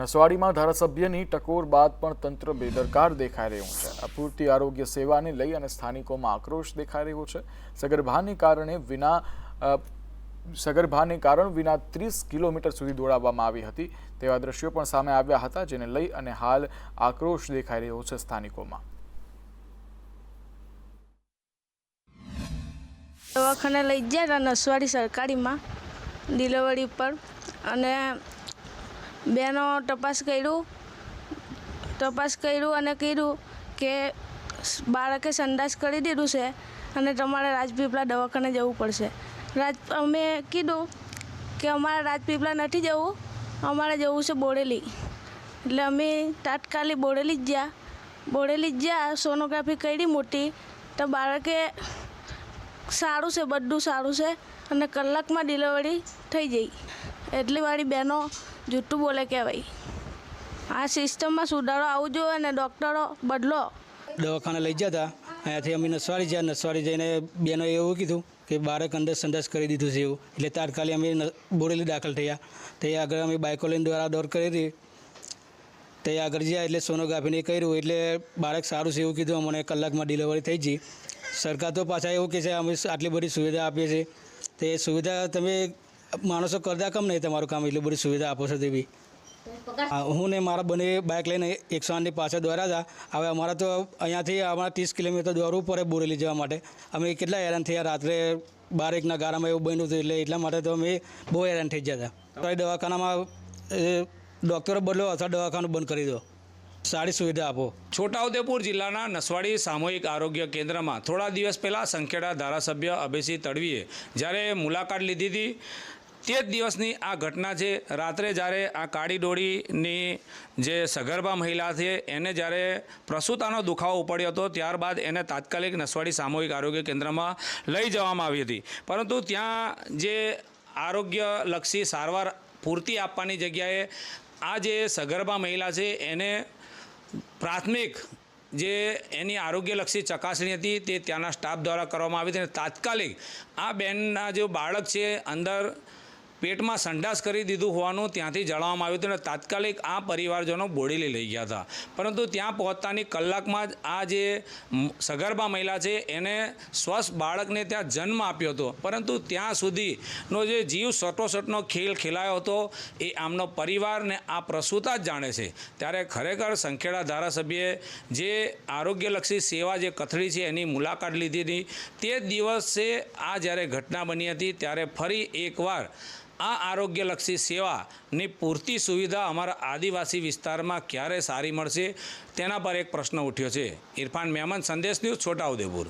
નસવાડીમાં ધારાસભ્યની ટકોર બાદ પણ તંત્ર બેદરકાર દેખાઈ રહ્યું છે. અપૂરતી આરોગ્ય સેવાને લઈ અને સ્થાનિકોમાં આક્રોશ દેખાઈ રહ્યો છે. સગર્ભાને કારણે વિના સગર્ભાને કારણ વિના ત્રીસ કિલોમીટર સુધી દોડાવવામાં આવી હતી. તેવા દ્રશ્યો પણ સામે આવ્યા હતા, જેને લઈ અને હાલ આક્રોશ દેખાઈ રહ્યો છે સ્થાનિકોમાં. દવાખાને લઈ ગયા નસવાડી સરકારીમાં ડિલિવરી પર. અને બેનો તપાસ કર્યું તપાસ કર્યું અને કીધું કે બાળકે સંડાસ કરી દીધું છે અને તમારે રાજપીપળા દવાખાને જવું પડશે. રાજ, અમે કીધું કે અમારે રાજપીપળા નથી જવું, અમારે જવું છે બોડેલી. એટલે અમે તાત્કાલિક બોડેલી જ ગયા. બોડેલી જ ગયા, સોનોગ્રાફી કરી મોટી. તો બાળકે સારું છે, બધું સારું છે અને કલાકમાં ડિલિવરી થઈ જઈ. એટલી વાળી બહેનો જૂઠું બોલે કહેવાય. આ સિસ્ટમમાં સુધારો આવવું જોઈએ અને ડૉક્ટરો બદલો. દવાખાને લઈ જતા, અહીંયાથી અમે નસવાડી જ્યાં, નસવાડી જઈને બેનો એવું કીધું કે બાળક અંદર સંદાસ કરી દીધું છે એવું. એટલે તાત્કાલિક અમે ન- બોરેલી દાખલ થયા. તે આગળ અમે બાઇકો લઈને દ્વારા દોડ કરી હતી. તે આગળ જ્યાં એટલે સોનોગ્રાફીને કર્યું. એટલે બાળક સારું છે એવું કીધું અમને, કલાકમાં ડિલિવરી થઈ ગઈ. સરકાર તો પાછા એવું કહે છે, અમે આટલી બધી સુવિધા આપીએ છીએ. તે સુવિધા તમે માણસો કરતા કમ નહીં તમારું કામ એટલી બધી સુવિધા આપો છો તેવી. હા, હું ને મારા બંને બાઇક લઈને એકસો આઠની પાછળ દોડ્યા હતા. હવે અમારા તો અહીંયાથી અમારા ત્રીસ કિલોમીટર દોડવું પડે બોરેલી જવા માટે. અમે કેટલા હેરાન થયા રાત્રે બાર એકના ગારામાં એવું બન્યું હતું એટલે એટલા માટે તો અમે બહુ હેરાન થઈ ગયા હતા. તો દવાખાનામાં એ, ડૉક્ટરો બદલો અથવા દવાખાનું બંધ કરી દો. સારી સુવિધા આપો. છોટાઉદેપુર જિલ્લાના નસવાડી સામૂહિક આરોગ્ય કેન્દ્રમાં થોડા દિવસ પહેલાં સંખેડા ધારાસભ્ય અભયસિંહ તડવીએ જ્યારે મુલાકાત લીધી હતી. તે જ દિવસની આ ઘટના છે. રાત્રે જ્યારે આ કાળી ડોળીની જે સગર્ભા મહિલા છે, એને જ્યારે પ્રસૂતાનો દુખાવો ઉપડ્યો હતો, ત્યારબાદ એને તાત્કાલિક નસવાડી સામૂહિક આરોગ્ય કેન્દ્રમાં લઈ જવામાં આવી હતી. પરંતુ ત્યાં જે આરોગ્યલક્ષી સારવાર પૂરતી આપવાની જગ્યાએ આ જે સગર્ભા મહિલા છે, એને પ્રાથમિક જે એની આરોગ્યલક્ષી ચકાસણી હતી, તે ત્યાંના સ્ટાફ દ્વારા કરવામાં આવી હતી અને તાત્કાલિક આ બેનના જે બાળક છે, અંદર પેટમાં સંડાસ કરી દીધું હોવાનું ત્યાંથી જણાવવામાં આવ્યું હતું અને તાત્કાલિક આ પરિવારજનો બોડેલી લઈ ગયા હતા. પરંતુ ત્યાં પહોંચતાની કલાકમાં જ આ જે સગર્ભા મહિલા છે, એને સ્વસ્થ બાળકને ત્યાં જન્મ આપ્યો હતો. પરંતુ ત્યાં સુધીનો જે જીવ સટોસટનો ખેલ ખેલાયો હતો, એ આમનો પરિવારને આ પ્રસૂતા જ જાણે છે. ત્યારે ખરેખર સંખેડા ધારાસભ્યએ જે આરોગ્યલક્ષી સેવા જે કથળી છે, એની મુલાકાત લીધી હતી. તે દિવસે આ જ્યારે ઘટના બની હતી, ત્યારે ફરી એકવાર આ આરોગ્યલક્ષી સેવાની પૂરતી સુવિધા અમારા આદિવાસી વિસ્તારમાં ક્યારે સારી મળશે તેના પર એક પ્રશ્ન ઉઠ્યો છે. ઇરફાન મહેમાન સંદેશ ન્યૂઝ છોટાઉદેપુર